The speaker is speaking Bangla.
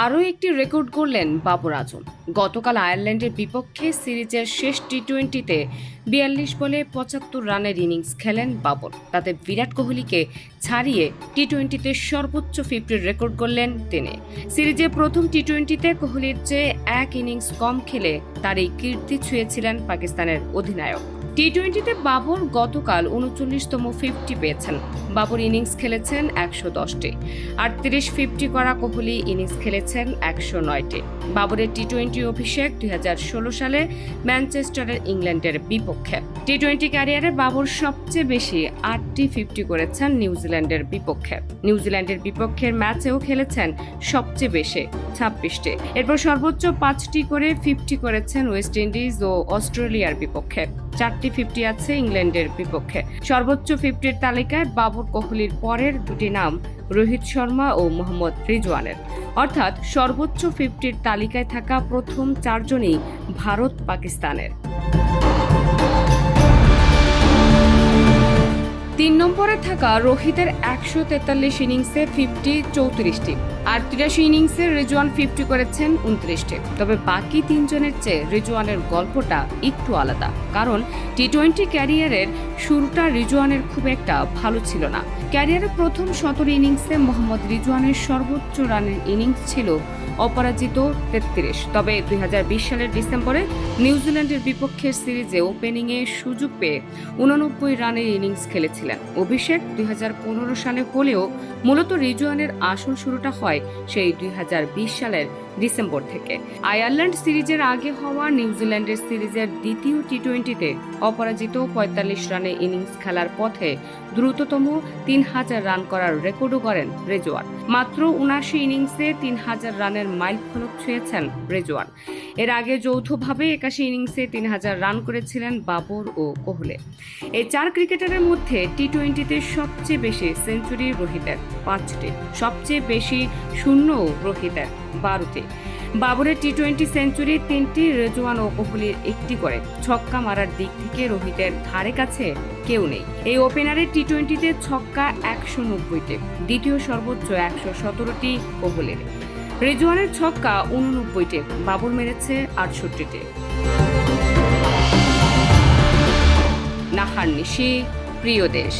আরও একটি রেকর্ড করলেন বাবর আজম। গতকাল আয়ারল্যান্ডের বিপক্ষে সিরিজের শেষ টি টোয়েন্টিতে বিয়াল্লিশ বলে পঁচাত্তর রানের ইনিংস খেলেন বাবর। তাতে বিরাট কোহলিকে ছাড়িয়ে টি টোয়েন্টিতে সর্বোচ্চ ফিফটির রেকর্ড করলেন তিনি। সিরিজে প্রথম টি টোয়েন্টিতে কোহলির চেয়ে এক ইনিংস কম খেলে তার এই কীর্তি ছুঁয়েছিলেন পাকিস্তানের অধিনায়ক। টি টোয়েন্টিতে বাবর গতকাল উনচল্লিশতম ফিফটি পেয়েছেন। বাবর ইনিংস খেলেছেন একশো দশটি। আটত্রিশ ফিফটি করা কোহলি ইনিংস খেলেছেন একশো নয়টি। বাবরের টি টোয়েন্টি অভিষেক দু হাজার ষোলো সালে ম্যানচেস্টারের ইংল্যান্ডের বিপক্ষে। টি টোয়েন্টি ক্যারিয়ারে বাবর সবচেয়ে বেশি আটটি ফিফটি করেছেন নিউজিল্যান্ডের বিপক্ষে। নিউজিল্যান্ডের বিপক্ষের ম্যাচেও খেলেছেন সবচেয়ে বেশি ছাব্বিশটি। এরপর সর্বোচ্চ পাঁচটি করে ফিফটি করেছেন ওয়েস্ট ইন্ডিজ ও অস্ট্রেলিয়ার বিপক্ষে। চারটি ফিফটি আছে ইংল্যান্ডের বিপক্ষে। সর্বোচ্চ ফিফটির তালিকায় বাবর কোহলির পরের দুটি নাম রোহিত শর্মা ও মোহাম্মদ রিজওয়ানের। অর্থাৎ সর্বোচ্চ ফিফটির তালিকায় থাকা প্রথম চারজনই ভারত পাকিস্তানের নম্বরে থাকা রোহিতের একশো তেতাল্লিশ ইনিংসে ফিফটি চৌত্রিশটি। আর তিরাশি ইনিংসে রিজওয়ান ফিফটি করেছেন উনত্রিশটি। তবে বাকি তিনজনের চেয়ে রিজওয়ানের গল্পটা একটু আলাদা। কারণ টি টোয়েন্টি ক্যারিয়ারের শুরুটা রিজওয়ানের খুব একটা ভালো ছিল না। ক্যারিয়ারের প্রথম সতেরো ইনিংসে মোহাম্মদ রিজওয়ানের সর্বোচ্চ রানের ইনিংস ছিল অপরাজিত তেত্রিশ। তবে দুই হাজার বিশ সালের ডিসেম্বরে নিউজিল্যান্ডের বিপক্ষের সিরিজে ওপেনিংয়ে সুযোগ পেয়ে উননব্বই রানের ইনিংস খেলেছিলেন। অভিষেক দুই সালে হলেও মূলত রিজওয়ানের আসল শুরুটা হয় সেই দুই হাজার বিশ সালের ডিসেম্বর থেকে। আয়ারল্যান্ড সিরিজের আগে হওয়া নিউজিল্যান্ডের সিরিজের দ্বিতীয় টি টোয়েন্টিতে অপরাজিত পঁয়তাল্লিশ রানে ইনিংস খেলার পথে দ্রুততম তিন হাজার রান করার রেকর্ডও করেন রেজওয়ান। মাত্র উনাশি ইনিংসে তিন হাজার রানের মাইল ফলক ছুঁয়েছেন রেজওয়ান। এর আগে যৌথভাবে একাশি ইনিংসে তিন হাজার রান করেছিলেন বাবর ও কোহলে। এই চার ক্রিকেটারের মধ্যে টি টোয়েন্টিতে সবচেয়ে বেশি সেঞ্চুরি রোহিতের পাঁচটি, সবচেয়ে বেশি শূন্যও রোহিতের বারোটি। বাবরের টি টোয়েন্টি সেঞ্চুরি তিনটি, রেজওয়ান ও কোহলির একটি করে। ছক্কা মারার দিক থেকে রোহিতের ধারে কাছে কেউ নেই। এই ওপেনারের টি টোয়েন্টিতে ছক্কা একশো নব্বইটি, দ্বিতীয় সর্বোচ্চ একশো সতেরোটি কোহলির। রেজওয়ানের ছক্কা উননব্বইটে বাবুর মেরেছে আটষট্টিতে নাহার নিশি প্রিয় দেশ।